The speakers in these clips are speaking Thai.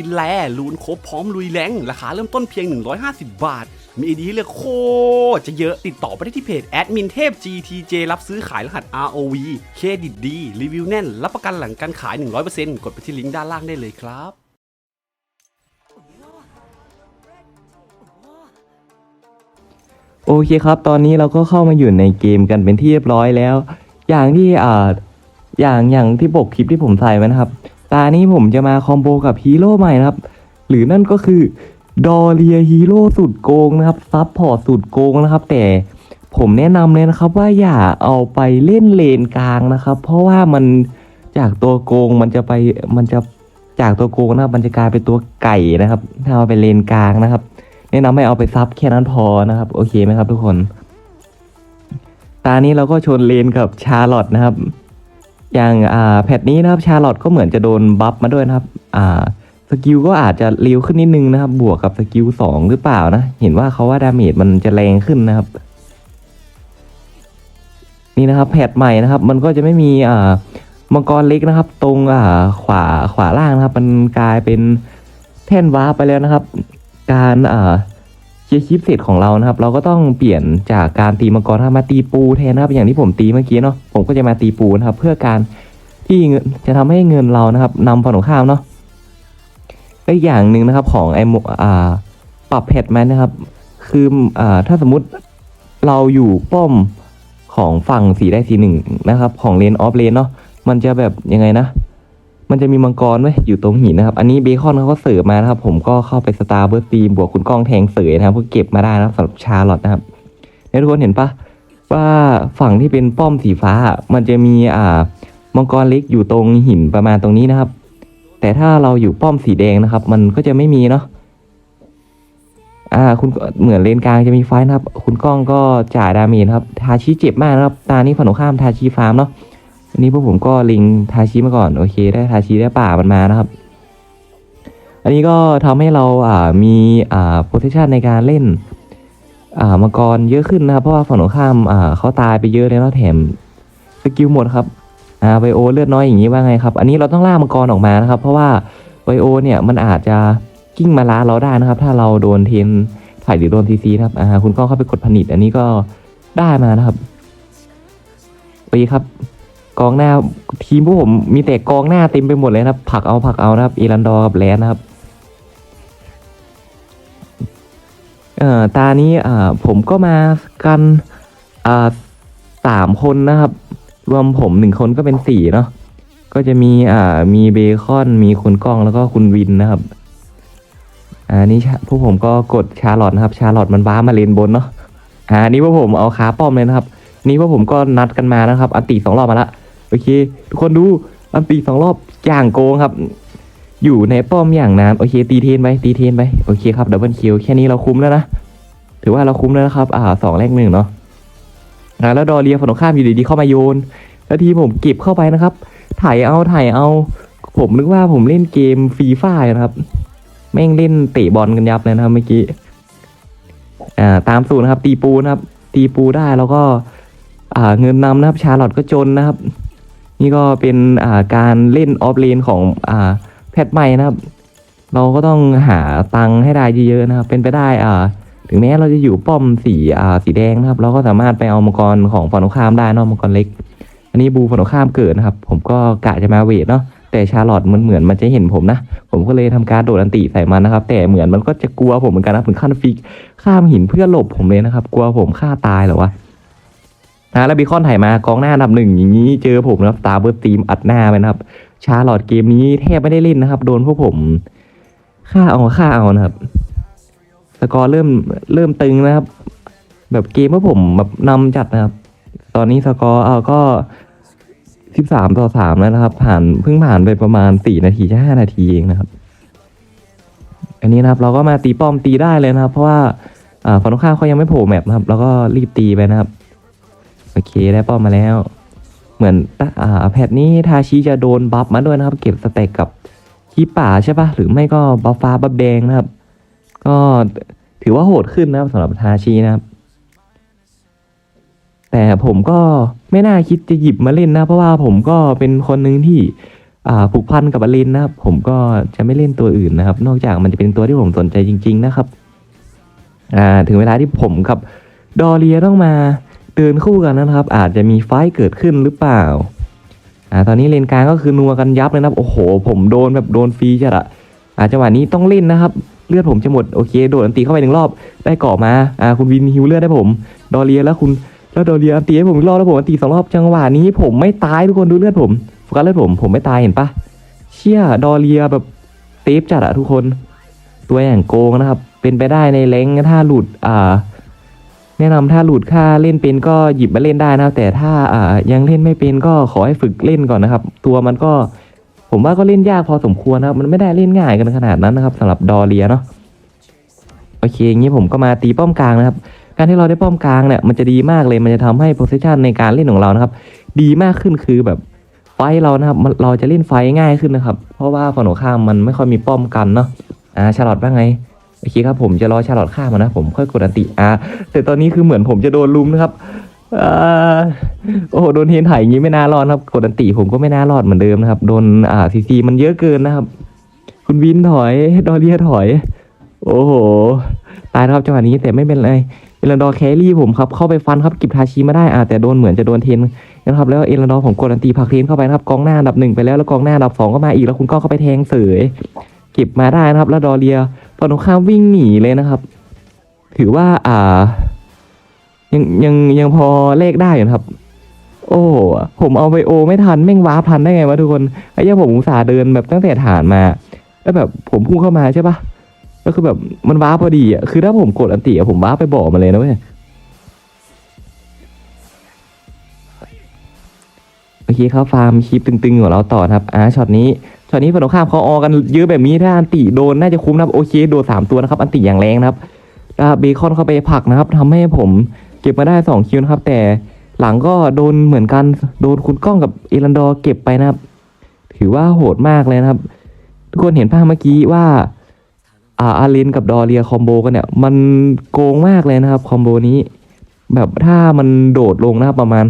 กินแลลูนครบพร้อมลุยแรงราคาเริ่มต้นเพียง 150 บาท มีไอดีให้เลือกโคจะเยอะติดต่อไปได้ที่เพจแอดมินเทพ GTJ รับซื้อขายรหัส ROV เครดิตดี รีวิวแน่น รับประกันหลังการขาย 100%กดไปที่ลิงก์ด้านล่างได้เลยครับโอเคครับ ตอนนี้เราก็เข้ามาอยู่ในเกมกันเป็นที่เรียบร้อยแล้ว อย่างที่อ่าอย่างอย่างที่ปกคลิปที่ผมใส่ไว้นะครับ ตานี้ผมจะมาคอมโบกับฮีโร่ใหม่นะครับ หรือนั่นก็คือดอเรียฮีโร่สุดโกงนะครับซับพอร์ตสุดโกงนะครับ แต่ผมแนะนำเลยนะครับว่าอย่าเอาไปเล่นเลนกลางนะครับ เพราะว่ามันจากตัวโกงมันจะไปมันจะจากตัวโกงนะครับมันจะกลายเป็นตัวไก่นะครับ ถ้าเอาไปเลนกลางนะครับ แนะนำให้เอาไปซับแค่นั้นพอนะครับ โอเคไหมครับทุกคน ตานี้เราก็ชนเลนกับชาร์ลอตนะครับ อย่างอ่าแพทนี้นะครับชาร์ลอตก็เหมือนจะโดนบัฟมาด้วยนะครับอ่าสกิลก็อาจจะเร็วขึ้นนิดนึงนะครับ บวกกับสกิลสองหรือเปล่านะ เห็นว่าเขาว่าดาเมจมันจะแรงขึ้นนะครับ นี่นะครับแพทใหม่นะครับ มันก็จะไม่มีอ่ามังกรเล็กนะครับ ตรงอ่าขวาขวาล่างนะครับ มันกลายเป็นแท่นวาไปแล้วนะครับ การอ่า เคลียร์คลิปเสร็จของเรานะครับ เราก็ต้องเปลี่ยนจากการตีมังกรมาตีปูแทนนะครับ อย่างที่ผมตีเมื่อกี้เนาะผมก็จะมาตีปูนะครับ เพื่อการที่เงินจะทำให้เงินเรานะครับนำฝั่งตรงข้ามเนาะอีกอย่างหนึ่งนะครับของไอโมอ่าปรับแพทแมนนะครับ คืออ่าถ้าสมมุติเราอยู่ป้อมของฝั่งสีได้สีหนึ่งนะครับ ของเลนออฟเลนเนาะมันจะแบบยังไงนะ มันจะมีมังกรไว้อยู่ตรงหินนะครับ อันนี้เบคอนเขาก็เสิร์ฟมานะครับ ผมก็เข้าไปสตาร์เบอร์ตีบวกคุณก้องแทงเสยนะครับเพื่อเก็บมาได้นะครับสำหรับชาร์ลอตนะครับเนี่ยทุกคนเห็นปะว่าฝั่งที่เป็นป้อมสีฟ้า มันจะมีอ่ามังกรเล็กอยู่ตรงหินประมาณตรงนี้นะครับ แต่ถ้าเราอยู่ป้อมสีแดงนะครับ มันก็จะไม่มีเนาะอ่าคุณเหมือนเลนกลางจะมีไฟนะครับ คุณก้องก็จ่ายดาเมจนครับ ทาชิเจ็บมากนะครับ ตานี้ฝั่งตรงข้ามทาชิฟาร์มเนาะ อันนี้พวกผมก็ลิงทาชิมาก่อนโอเค ได้ทาชิได้ป่ามันมานะครับ อันนี้ก็ทำให้เราอ่ามีอ่าโพซิชันในการเล่นอ่ามังกรเยอะขึ้นนะครับ เพราะว่าฝั่งตรงข้ามอ่าเขาตายไปเยอะเลยแล้วแถมสกิลหมดครับอ่าไวโอเลือดน้อยอย่างนี้ว่าไงครับ อันนี้เราต้องล่ามังกรออกมานะครับ เพราะว่าไวโอเนี่ยมันอาจจะกิ้งมาล้าเราได้นะครับ ถ้าเราโดนเทนถ่ายหรือโดนทีซีนะครับอ่าคุณก็เข้าไปกดผลิต อันนี้ก็ได้มานะครับโอเคครับ กองหน้าทีมพวกผมมีแต่กองหน้าเต็มไปหมดเลยนะครับ ผักเอาผักเอานะครับอีรันดอร์กับแลนนะครับเอ่อตานี้อ่าผมก็มากันอ่าสามคนนะครับ รวมผมหนึ่งคนก็เป็นสี่เนาะก็จะมีอ่ามีเบคอนมีคุณก้องแล้วก็คุณวินนะครับอ่านี่ชาพวกผมก็กดชาร์ลอตนะครับ ชาร์ลอตมันบ้ามาเลนบนเนาะอ่านี่พวกผมเอาขาป้อมเลยนะครับ นี่พวกผมก็นัดกันมานะครับอันตีสองรอบมาละ อเค ทุกคนดูอันตีสองรอบอย่างโกงครับ อยู่ในป้อมอย่างนานโอเค ตีเทนไปตีเทนไปโอเคครับดับเบิลคิวแค่นี้เราคุ้มแล้วนะถือว่าเราคุ้มแล้วนะครับ อ่าสองแรกหนึ่งเนาะอ่าแล้วดอเรียฝั่งข้ามอยู่ดีๆเข้ามาโยน แล้วทีผมเก็บเข้าไปนะครับ ถ่ายเอาถ่ายเอา ผมนึกว่าผมเล่นเกมฟรีไฟนะครับ แม่งเล่นเตะบอลกันยับเลยนะครับเมื่อกี้อ่าตามสูตรนะครับ ตีปูนะครับ ตีปูได้แล้วก็ อ่าเงินนำนะครับ ชาร์ลอตก็จนนะครับ นี่ก็เป็นการเล่นออฟเลนของอแพทใหม่นะครับ เราก็ต้องหาตังค์ให้ได้เยอะๆนะครับ เป็นไปได้ถึงแม้เราจะอยู่ป้อมสีสีแดงนะครับ เราก็สามารถไปเอามังกรของฝั่งตรงข้ามได้นอะมังกรเล็ก อันนี้บูฝั่งตรงข้ามเกิดนะครับ ผมก็กะจะมาเวทเนาะแต่ชาร์ลอตมันเหมือนมันจะเห็นผมนะ ผมก็เลยทำการโดดอันติใส่มันนะครับ แต่เหมือนมันก็จะกลัวผมเหมือนกันนะถึงขั้นฟิกข้ามหินเพื่อหลบผมเลยนะครับ กลัวผมฆ่าตายเหรอวะ นะแล้วบีคอนถ่ายมากองหน้าอันดับหนึ่งอย่างนี้เจอผมนะครับตาเบิร์ตีมอัดหน้าไปนะครับ ชาร์ลอตเกมนี้แทบไม่ได้เล่นนะครับ โดนพวกผมฆ่าเอาฆ่าเอานะครับสกอร์เริ่มเริ่มตึงนะครับ แบบเกมพวกผมแบบนำจัดนะครับ ตอนนี้สกอร์เอาก็สิบสามต่อสามแล้วนะครับ ผ่านเพิ่งผ่านไปประมาณสี่นาทีแค่ห้านาทีเองนะครับ อันนี้นะครับ เราก็มาตีป้อมตีได้เลยนะครับ เพราะว่าอ่าฝั่งตรงข้ามเขายังไม่โผล่แมปนะครับ แล้วก็รีบตีไปนะครับ โอเคได้ป้อมมาแล้ว เหมือนอ่าแพทนี้ทาชิจะโดนบัฟมาด้วยนะครับ เก็บสเต็กกับคีป่าใช่ปะหรือไม่ก็บัฟฟ้าบัฟแดงนะครับ ก็ถือว่าโหดขึ้นนะครับสำหรับทาชินะครับ แต่ผมก็ไม่น่าคิดจะหยิบมาเล่นนะ เพราะว่าผมก็เป็นคนหนึ่งที่อ่าผูกพันกับอลินนะครับ ผมก็จะไม่เล่นตัวอื่นนะครับ นอกจากมันจะเป็นตัวที่ผมสนใจจริง ๆ นะครับอ่าถึงเวลาที่ผมกับดอเรียต้องมา เดินคู่กันนะครับ อาจจะมีไฟเกิดขึ้นหรือเปล่าอ่าตอนนี้เลนกลางก็คือนัวกันยับเลยนะครับ โอ้โห ผมโดนแบบโดนฟรีจัดอะอ่าจังหวะนี้ต้องเล่นนะครับ เลือดผมจะหมดโอเคโดดอันตีเข้าไปหนึ่งรอบได้เกาะมาอ่าคุณวินฮิวเลือดให้ผม ดอเรียแล้วคุณแล้วดอเรียอันตีให้ผมอีกรอบแล้วผมอันตีสองรอบจังหวะนี้ผมไม่ตายทุกคนดูเลือดผมโฟกัสเลือดผมผมไม่ตายเห็นปะเชี่ยดอเรียแบบเตฟจัดอะทุกคน ตัวอย่างโกงนะครับ เป็นไปได้ในเล้งถ้าหลุดอ่า แนะนำถ้าหลุดค่าเล่นเป็นก็หยิบมาเล่นได้นะครับ แต่ถ้าอ่ายังเล่นไม่เป็นก็ขอให้ฝึกเล่นก่อนนะครับ ตัวมันก็ผมว่าก็เล่นยากพอสมควรนะครับ มันไม่ได้เล่นง่ายกันขนาดนั้นนะครับสำหรับดอเรียเนาะโอเคอย่างนี้ผมก็มาตีป้อมกลางนะครับ การที่เราได้ป้อมกลางเนี่ยมันจะดีมากเลยมันจะทำให้โพซิชันในการเล่นของเรานะครับ ดีมากขึ้นคือแบบไฟเรานะครับเราจะเล่นไฟง่ายขึ้นนะครับ เพราะว่าฝั่งตรงข้ามมันไม่ค่อยมีป้อมกันเนาะอ่าชาร์ลอตว่าไง โอเคครับผมจะรอชาลอตฆ่ามานะผมค่อยกดอันติอ่าแต่ตอนนี้คือเหมือนผมจะโดนลุมนะครับอโอ้โหโดนเฮนถ่ายอย่างนี้ไม่น่ารอดครับกดอันติผมก็ไม่น่ารอดเหมือนเดิมนะครับโดนอ่าซีซีมันเยอะเกินนะครับ คุณวินถอยดอเรียถอย โอ้โหตายนะครับจังหวะนี้แต่ไม่เป็นไรเอรันดอร์แครี่ผมครับเข้าไปฟันครับกิบทาชิมาได้อ่าแต่โดนเหมือนจะโดนเทนนะครับแล้วเอรันดอร์ผมกดอันตีผักเทนเข้าไปนะครับกองหน้าอันดับหนึ่งไปแล้วแล้วกองหน้าอันดับสองก็มาอีกแล้วคุณก็เข้าไปแทงเสยเก็บมาได้นะครับ แล้วดอเรีย ฝั่งตรงข้ามวิ่งหนีเลยนะครับ ถือว่าอ่า ยังยังยังพอเลขได้อยู่ครับ โอ้ ผมเอาไปโอ ไม่ทันแม่งว้าพันได้ไงวะทุกคนไอ้เหี้ยังผมอุตส่าห์เดินแบบตั้งแต่ฐานมา แล้วแบบผมพุ่งเข้ามาใช่ปะก็คือแบบมันว้าพอดีอะคือถ้าผมกดอันติอะผมว้าไปบอกมาเลยนะเว้ย โอเคครับฟาร์มคลิปตึงๆของเราต่อนะครับอ่าช็อตนี้ช็อตนี้ฝั่งตรงข้ามเขาออกันเยอะแบบนี้ถ้าอันติโดนน่าจะคุ้มนะครับโอเคโดนสามตัวนะครับอันติอย่างแรงนะครับแล้วเบคอนเข้าไปผลักนะครับทำให้ผมเก็บมาได้สองคิวนะครับ แต่หลังก็โดนเหมือนกันโดนคุณก้องกับเอรันดอเก็บไปนะครับ ถือว่าโหดมากเลยนะครับ ทุกคนเห็นภาพเมื่อกี้ว่าอ่าอาเลนกับดอเรียคอมโบกันเนี่ยมันโกงมากเลยนะครับคอมโบนี้ แบบถ้ามันโดดลงนะครับประมาณ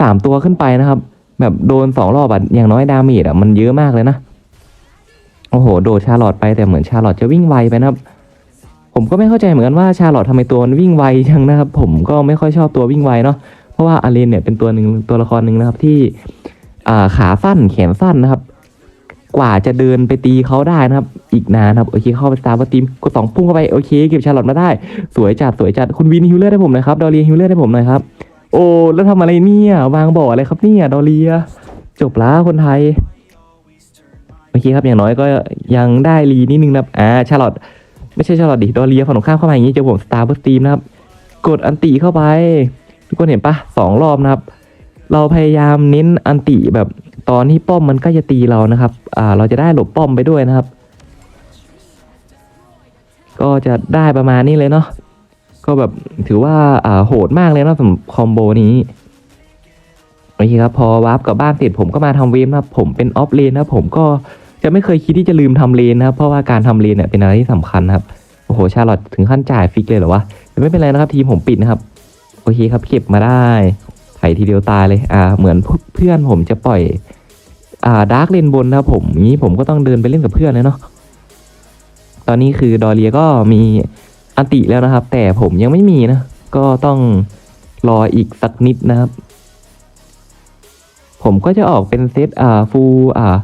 สามตัวขึ้นไปนะครับ แบบโดนสองรอบอะอย่างน้อยดาเมจอะมันเยอะมากเลยนะ โอ้โห โดชาลอตไปแต่เหมือนชาลอตจะวิ่งไวไปนะครับ ผมก็ไม่เข้าใจเหมือนกันว่าชาลอตทำไมตัวมันวิ่งไวจังนะครับ ผมก็ไม่ค่อยชอบตัววิ่งไวเนาะ เพราะว่าอาเลนเนี่ยเป็นตัวหนึ่งตัวละครหนึ่งนะครับที่ขาสั้นแขนสั้นนะครับ กว่าจะเดินไปตีเขาได้นะครับ อีกนานครับโอเคเข้าไปตามว่าทีมกดสองพุ่งเข้าไปโอเคเก็บชาลอตมาได้ สวยจัดสวยจัดคุณวินฮิวเลอร์ให้ผมหน่อยครับดอเรียฮิวเลอร์ให้ผมหน่อยครับ โอ้แล้วทำอะไรเนี่ยวางบ่ออะไรครับเนี่ยดอเรีย จบแล้วคนไทยโอเคครับอย่างน้อยก็ยังได้รีนิดนึงนะครับอ่าชาลอตไม่ใช่ชาลอตดิดอเรียฝั่งตรงข้ามเข้ามาอย่างนี้เจอผมสตาร์เบอร์ตีมนะครับ กดอันติเข้าไป ทุกคนเห็นปะสองรอบนะครับ เราพยายามเน้นอันติแบบตอนที่ป้อมมันใก็จะตีเรานะครับอ่าเราจะได้หลบป้อมไปด้วยนะครับ ก็จะได้ประมาณนี้เลยเนาะ ก็แบบถือว่าอ่าโหดมากเลยนะสำหรับคอมโบนี้โอเคครับพอวาร์ปกลับบ้านเสร็จผมก็มาทำเวฟนะครับผมเป็นออฟเลนนะผมก็จะไม่เคยคิดที่จะลืมทำเลนนะครับเพราะว่าการทำเลนเนี่ยเป็นอะไรที่สำคัญครับโอ้โหชาร์ลอตถึงขั้นจ่ายฟิกเลยเหรอวะแต่ไม่เป็นไรนะครับ ทีมผมปิดนะครับโอเคครับเก็บมาได้ไถทีเดียวตายเลยอ่าเหมือนเพื่อนผมจะปล่อยอ่าดาร์กเลนบนนะครับผมงี้ผมก็ต้องเดินไปเล่นกับเพื่อนเลยเนาะตอนนี้คือดอเรียก็มี อันติแล้วนะครับ แต่ผมยังไม่มีนะ ก็ต้องรออีกสักนิดนะครับ ผมก็จะออกเป็นเซตอ่าฟูอ่า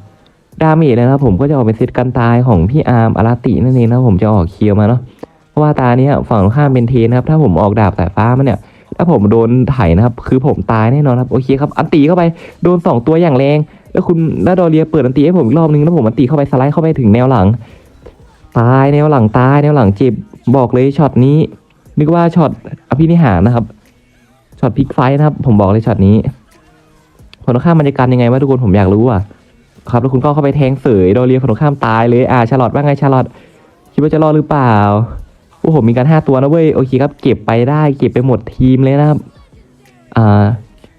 ดาเมจนะครับ ผมก็จะออกเป็นเซตกันตายของพี่อาร์มอาราตินั่นเองนะผมจะออกเคียวมาเนาะเพราะว่าตาเนี้ยฝั่งข้ามเป็นเทนะครับ ถ้าผมออกดาบสายฟ้ามันเนี่ยถ้าผมโดนไถนะครับ คือผมตายแน่นอนครับโอเคครับอันตีเข้าไปโดนสองตัวอย่างแรง แล้วคุณแล้วดอเรียเปิดอันตีให้ผมอีกรอบนึงแล้วผมอันตีเข้าไปสไลด์เข้าไปถึงแนวหลัง ตายแนวหลังตายแนวหลังเจ็บ บอกเลยช็อตนี้นึกว่าช็อตอภินิหารนะครับช็อตพลิกไฟนะครับ ผมบอกเลยช็อตนี้ผลข้ามบรรยากาศยังไงวะทุกคนผมอยากรู้อะครับแล้วคุณก็เข้าไปแทงเสยโดอเรียผลข้ามตายเลยอ่าชาลอตว่าไงชาลอตคิดว่าจะรอดหรือเปล่าโอ้โหมีการห้าตัวนะเว้ยโอเคครับ เก็บไปได้ เก็บไปหมดทีมเลยนะครับอ่า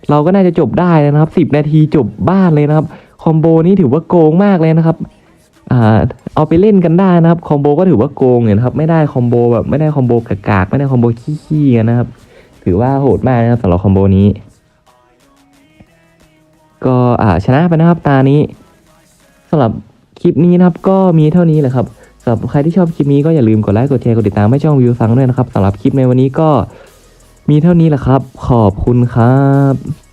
เราก็น่าจะจบได้นะครับสิบนาทีจบบ้านเลยนะครับคอมโบนี้ถือว่าโกงมากเลยนะครับ เอาไปเล่นกันได้นะครับคอมโบก็ถือว่าโกงเนี่ยนครับไม่ได้คอมโบแบบไม่ได้คอมโบกากๆไม่ได้คอมโบขี้ๆกันนะครับ ถือว่าโหดมากนะครับสำหรับคอมโบนี้ ก็ชนะไปนะครับตานี้สำหรับคลิปนี้นะครับก็มีเท่านี้แหละครับสำหรับใครที่ชอบคลิปนี้ก็อย่าลืมกดไลค์กดแชร์กดติดตามให้ช่องวิวฟังด้วยนะครับสำหรับคลิปในวันนี้ก็มีเท่านี้แหละครับ ขอบคุณครับ